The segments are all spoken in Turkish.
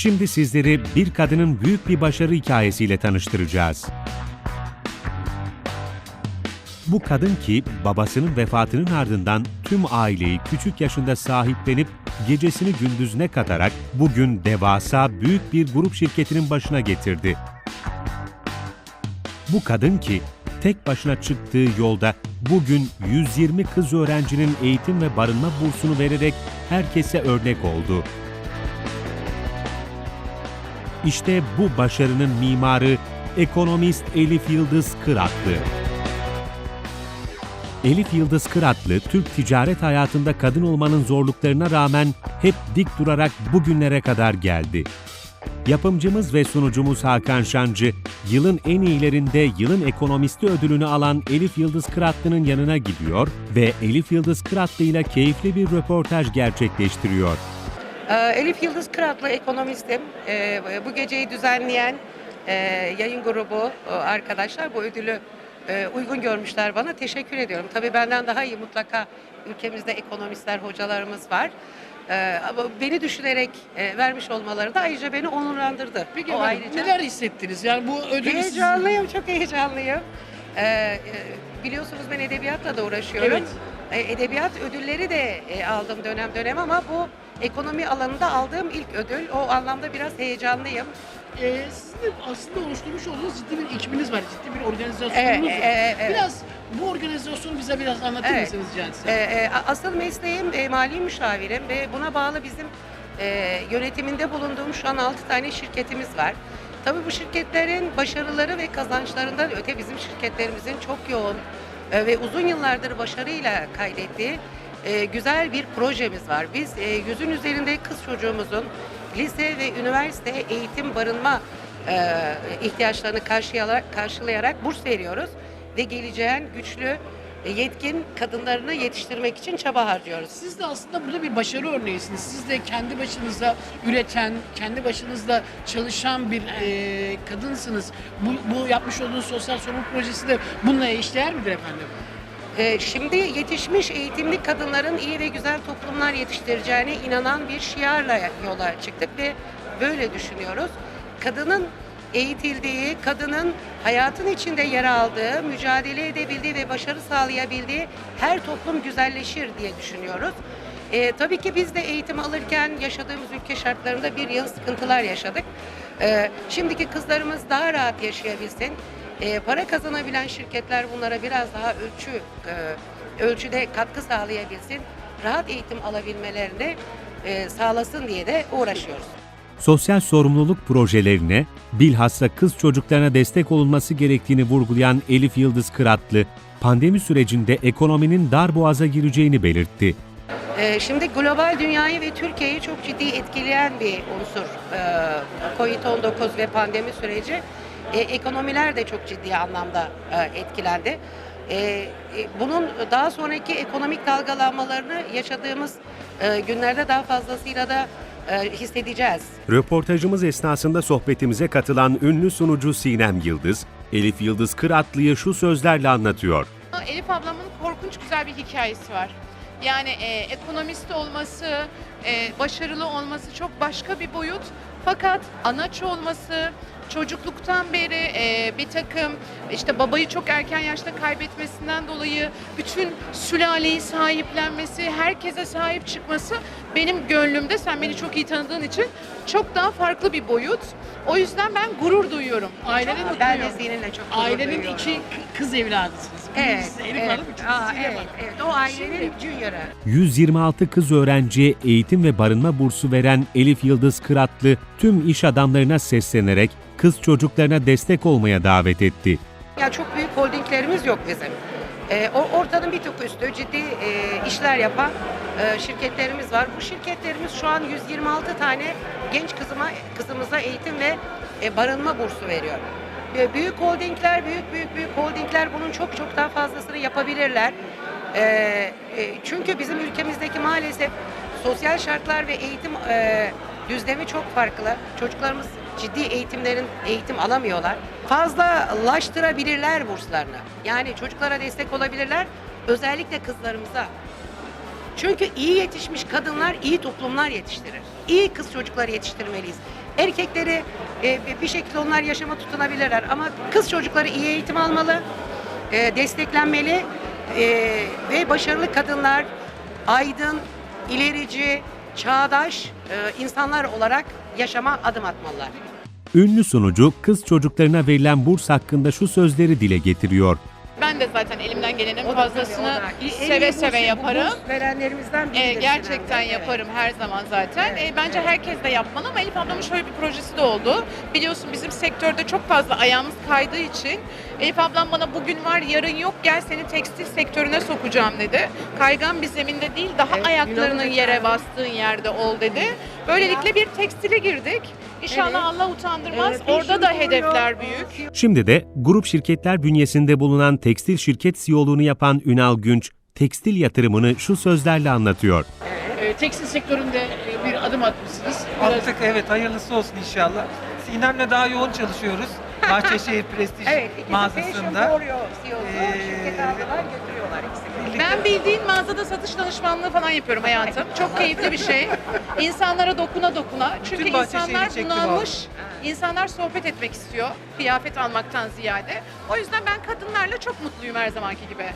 Şimdi sizleri bir kadının büyük bir başarı hikayesiyle tanıştıracağız. Bu kadın ki babasının vefatının ardından tüm aileyi küçük yaşında sahiplenip gecesini gündüzüne katarak bugün devasa büyük bir grup şirketinin başına getirdi. Bu kadın ki tek başına çıktığı yolda bugün 120 kız öğrencinin eğitim ve barınma bursunu vererek herkese örnek oldu. İşte bu başarının mimarı ekonomist Elif Yıldız Kıratlı. Elif Yıldız Kıratlı, Türk ticaret hayatında kadın olmanın zorluklarına rağmen hep dik durarak bugünlere kadar geldi. Yapımcımız ve sunucumuz Hakan Şancı, yılın en iyilerinde yılın ekonomisti ödülünü alan Elif Yıldız Kıratlı'nın yanına gidiyor ve Elif Yıldız Kıratlı ile keyifli bir röportaj gerçekleştiriyor. Ee, Elif Yıldız Kıratlı ekonomistim. Ee, Bu geceyi düzenleyen e, yayın grubu e, arkadaşlar bu ödülü e, uygun görmüşler bana. Teşekkür ediyorum. Tabii benden daha iyi mutlaka ülkemizde ekonomistler, hocalarımız var. Ee, Ama beni düşünerek vermiş olmaları da ayrıca beni onurlandırdı. Peki O efendim, ayrıca. neler hissettiniz? Yani bu ödülü Heyecanlıyım, çok heyecanlıyım. Biliyorsunuz ben edebiyatla da uğraşıyorum. Evet. Edebiyat ödülleri de aldım dönem dönem ama bu ekonomi alanında aldığım ilk ödül. O anlamda biraz heyecanlıyım. Ee, sizin de aslında oluşturmuş olduğunuz ciddi bir ekibiniz var, ciddi bir organizasyonunuz Evet, var. evet, evet. Biraz bu organizasyonu bize biraz anlatır Evet. mısınız rica etsem? E, e, asıl mesleğim e, mali müşavirim ve buna bağlı bizim e, yönetiminde bulunduğum şu an 6 tane şirketimiz var. Tabii bu şirketlerin başarıları ve kazançlarından öte bizim şirketlerimizin çok yoğun e, ve uzun yıllardır başarıyla kaydettiği e, güzel bir projemiz var. Biz e, yüzün üzerinde kız çocuğumuzun lise ve üniversite eğitim barınma e, ihtiyaçlarını karşılayarak, karşılayarak burs veriyoruz ve geleceğin güçlü e, yetkin kadınlarını yetiştirmek için çaba harcıyoruz. Siz de aslında burada bir başarı örneğisiniz. Siz de kendi başınıza üreten, kendi başınızda çalışan bir e, kadınsınız. Bu, bu yapmış olduğunuz sosyal sorumluluk projesi de bununla eşdeğer midir efendim? Ee, Şimdi yetişmiş eğitimli kadınların iyi ve güzel toplumlar yetiştireceğine inanan bir şiarla yola çıktık ve böyle düşünüyoruz. Kadının eğitildiği, kadının hayatın içinde yer aldığı, mücadele edebildiği ve başarı sağlayabildiği her toplum güzelleşir diye düşünüyoruz. Ee, tabii ki biz de eğitim alırken yaşadığımız ülke şartlarında bir yıl sıkıntılar yaşadık. Ee, şimdiki kızlarımız daha rahat yaşayabilsin. Ee, para kazanabilen şirketler bunlara biraz daha ölçü e, ölçüde katkı sağlayabilsin. Rahat eğitim alabilmelerini e, sağlasın diye de uğraşıyoruz. Sosyal sorumluluk projelerine, bilhassa kız çocuklarına destek olunması gerektiğini vurgulayan Elif Yıldız Kıratlı, pandemi sürecinde ekonominin dar boğaza gireceğini belirtti. Ee, Şimdi global dünyayı ve Türkiye'yi çok ciddi etkileyen bir unsur ee, COVID-19 ve pandemi süreci. Ee, Ekonomiler de çok ciddi anlamda e, etkilendi. Ee, e, Bunun daha sonraki ekonomik dalgalanmalarını yaşadığımız e, günlerde daha fazlasıyla da e, hissedeceğiz. Röportajımız esnasında sohbetimize katılan ünlü sunucu Sinem Yıldız, Elif Yıldız Kıratlı'yı şu sözlerle anlatıyor. Elif ablamın korkunç güzel bir hikayesi var. Yani e, ekonomist olması, e, başarılı olması çok başka bir boyut. Fakat anaç olması, çocukluktan beri e, bir takım işte babayı çok erken yaşta kaybetmesinden dolayı bütün sülaleyi sahiplenmesi, herkese sahip çıkması benim gönlümde sen beni çok iyi tanıdığın için çok daha farklı bir boyut. O yüzden ben gurur duyuyorum. Ailenin Ben de seninle çok gurur Ailenin duyuyorum. iki kı- kız evladısınız. Evet, Birincisi Elif evet. Hanım, üçüncüsü Aa, evet, Hanım. evet. O ailenin junior'ı. 126 kız öğrenciye eğitim ve barınma bursu veren Elif Yıldız Kıratlı, tüm iş adamlarına seslenerek kız çocuklarına destek olmaya davet etti. Ya çok büyük holdinglerimiz yok bizim. O- ortanın bir tık üstü ciddi e, işler yapan e, şirketlerimiz var. Bu şirketlerimiz şu an 126 tane genç kızıma kızımıza eğitim ve e, barınma bursu veriyor. E, büyük holdingler, büyük büyük büyük holdingler bunun çok çok daha fazlasını yapabilirler. E, e, çünkü bizim ülkemizdeki maalesef sosyal şartlar ve eğitim e, düzlemi çok farklı. Çocuklarımız ciddi eğitimlerin eğitim alamıyorlar. Fazlalaştırabilirler burslarını. Yani çocuklara destek olabilirler. Özellikle kızlarımıza. Çünkü iyi yetişmiş kadınlar iyi toplumlar yetiştirir. İyi kız çocukları yetiştirmeliyiz. Erkekleri e, bir şekilde onlar yaşama tutunabilirler ama kız çocukları iyi eğitim almalı, e, desteklenmeli e, ve başarılı kadınlar aydın, ilerici, çağdaş e, insanlar olarak yaşama adım atmalılar. Ünlü sunucu kız çocuklarına verilen burs hakkında şu sözleri dile getiriyor. Ben de zaten elimden gelenin fazlasını seve seve yaparım. verenlerimizden Ee, biridir gerçekten yaparım her zaman zaten. Ee, bence herkes de yapmalı ama Elif ablamın şöyle bir projesi de oldu. Biliyorsun bizim sektörde çok fazla ayağımız kaydığı için Elif ablam bana bugün var yarın yok gel seni tekstil sektörüne sokacağım dedi. Kaygan bir zeminde değil daha Evet, ayaklarının Yunan yere efendim. bastığın yerde ol dedi. Böylelikle bir tekstile girdik. İnşallah Evet. Allah utandırmaz. Beş Orada da hedefler büyük. Şimdi de grup şirketler bünyesinde bulunan tekstil şirket CEO'luğunu yapan Ünal Günç, tekstil yatırımını şu sözlerle anlatıyor. Ee, tekstil sektöründe e, bir adım atmışsınız. Biraz Attık evet hayırlısı olsun inşallah. Sinem'le daha yoğun çalışıyoruz. Bahçeşehir Prestij Evet, ikisi Fashion mağazasında. Foreo CEO'su Ee, şirketi aldılar götürüyorlar ikisini. Ben bildiğin mağazada satış danışmanlığı falan yapıyorum hayatım. Çok keyifli bir şey. İnsanlara dokuna dokuna. Çünkü Bütün insanlar bunalmış. İnsanlar sohbet etmek istiyor. Kıyafet almaktan ziyade. O yüzden ben kadınlarla çok mutluyum her zamanki gibi.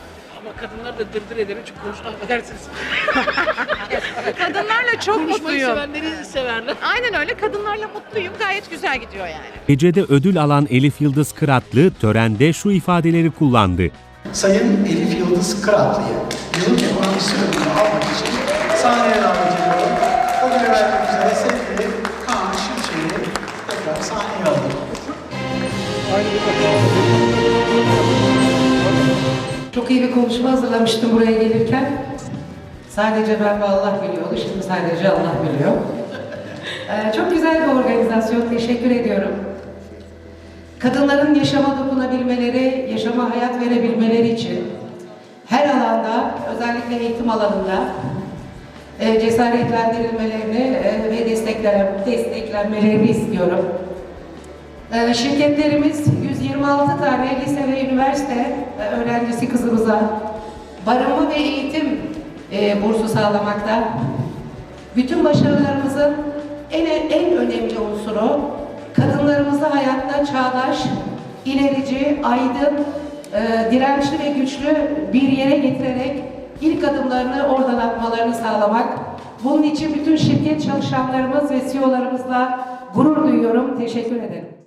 Ama kadınlar da dırdır ederek çok konuşmak affedersiniz. Kadınlarla çok Konuşmayı mutluyum. sevenleri severler. Aynen öyle. Kadınlarla mutluyum. Gayet güzel gidiyor yani. Gecede ödül alan Elif Yıldız Kıratlı törende şu ifadeleri kullandı. Sayın Elif Yıldız Kıratlı'yı yılın ekonomisi ödülünü almak için sahneye davet Çok iyi bir konuşma hazırlamıştım buraya gelirken. Sadece ben ve Allah biliyordu, şimdi sadece Allah biliyor. Ee, çok güzel bir organizasyon, teşekkür ediyorum. Kadınların yaşama dokunabilmeleri, yaşama hayat verebilmeleri için her alanda, özellikle eğitim alanında e, cesaretlendirilmelerini e, ve desteklen- desteklenmelerini istiyorum. Ee, Şirketlerimiz 126 tane lise ve üniversite e, öğrencisi kızımıza barınma ve eğitim e, bursu sağlamakta. Bütün başarılarımızın en en önemli unsuru kadınlarımızı hayatta çağdaş, ilerici, aydın, e, dirençli ve güçlü bir yere getirerek ilk adımlarını oradan atmalarını sağlamak. Bunun için bütün şirket çalışanlarımız ve CEO'larımızla gurur duyuyorum. Teşekkür ederim.